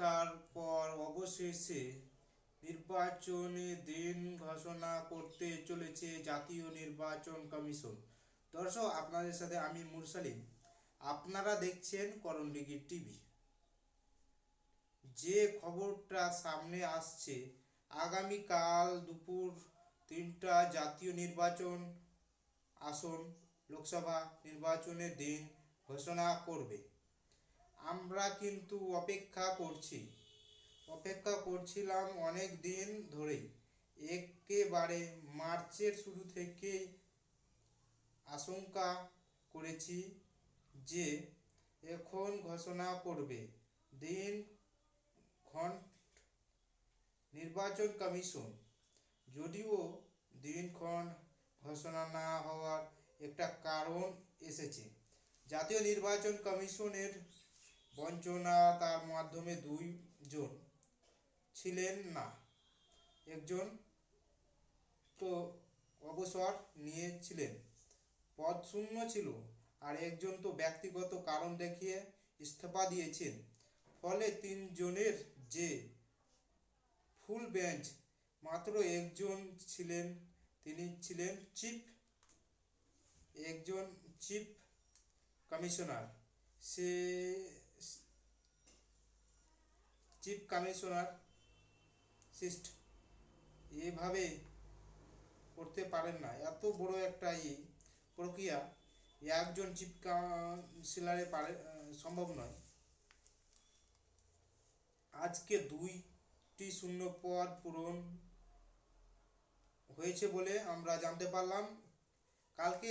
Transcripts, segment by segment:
অপেক্ষার পর অবশেষে নির্বাচনের দিন ঘোষণা করতে চলেছে জাতীয় নির্বাচন কমিশন। দর্শক, আপনাদের সাথে আমি মুরসালিম। আপনারা দেখছেন করণডিগি টিভি। যে খবরটা সামনে আসছে, আগামীকাল দুপুর তিনটা জাতীয় নির্বাচন আসন, লোকসভা নির্বাচনের দিন ঘোষণা করবে। আমরা কিন্তু অপেক্ষা করছি। অপেক্ষা করছিলাম অনেক দিন ধরেই। একেবারে মার্চের শুরু থেকে আশঙ্কা করেছি যে এখন ঘোষণা করবে। দিন নির্বাচন কমিশন। যদিও দিনক্ষণ ঘোষণা না হওয়ার একটা কারণ এসেছে। জাতীয় নির্বাচন কমিশনের বঞ্চনা তার মাধ্যমে দুইজন ছিলেন না। একজন তো অবসর নিয়েছিলেন, পদ শূন্য ছিল, আর একজন তো ব্যক্তিগত কারণ দেখিয়ে ইস্তফা দিয়েছেন। ফলে তিনজনের যে ফুল বেঞ্চ, মাত্র একজন ছিলেন, তিনি ছিলেন চিফ, একজন চিফ কমিশনার। সে চিফ কমিশনার সিস্ট। এভাবে করতে পারেন না। এত বড় একটা ই প্রক্রিয়া একজন চিফ কাউন্সিলারে পারে, সম্ভব নয়। আজকে দুইটি শূন্য পদ পূরণ হয়েছে বলে আমরা জানতে পারলাম। কালকে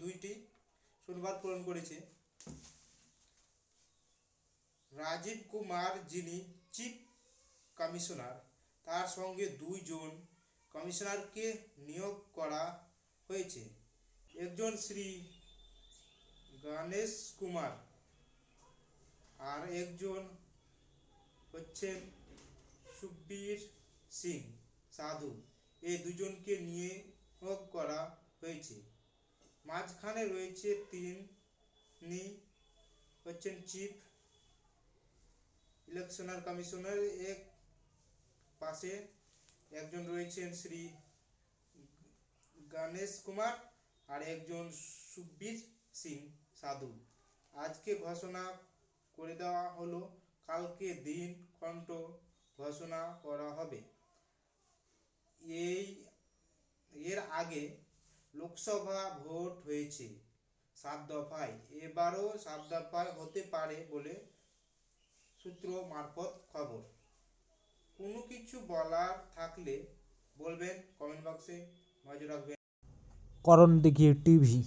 দুইটি শনিবার পূরণ করেছে। রাজীব কুমার যিনি চিফ কমিশনার, তার সঙ্গে দুইজন কমিশনারকে নিয়োগ করা হয়েছে। একজন শ্রী গণেশ কুমার আর একজন হচ্ছেন সুখবীর সিং সাধু। এই দুজনকে নিয়ে নিয়োগ করা হয়েছে। মাঝখানে রয়েছে তিনি হচ্ছেন চিফ ইলেকশনার কমিশনার এক পাশে একজন রয়েছেন শ্রী গণেশ কুমার আর একজন সুখবীর সিং সাধু। আজকে ঘোষণা করে দেওয়া হলো, কালকে দিন কণ্ঠ ঘোষণা করা হবে। এই, এর আগে লোকসভা ভোট হয়েছে, সাত দফায়। এবারও সাত দফায় হতে পারে বলে সূত্র মারফত খবর। কোনো কিছু বলার থাকলে বলবেন কমেন্ট বক্সে নজর রাখবেন। করণ দিঘির টিভি।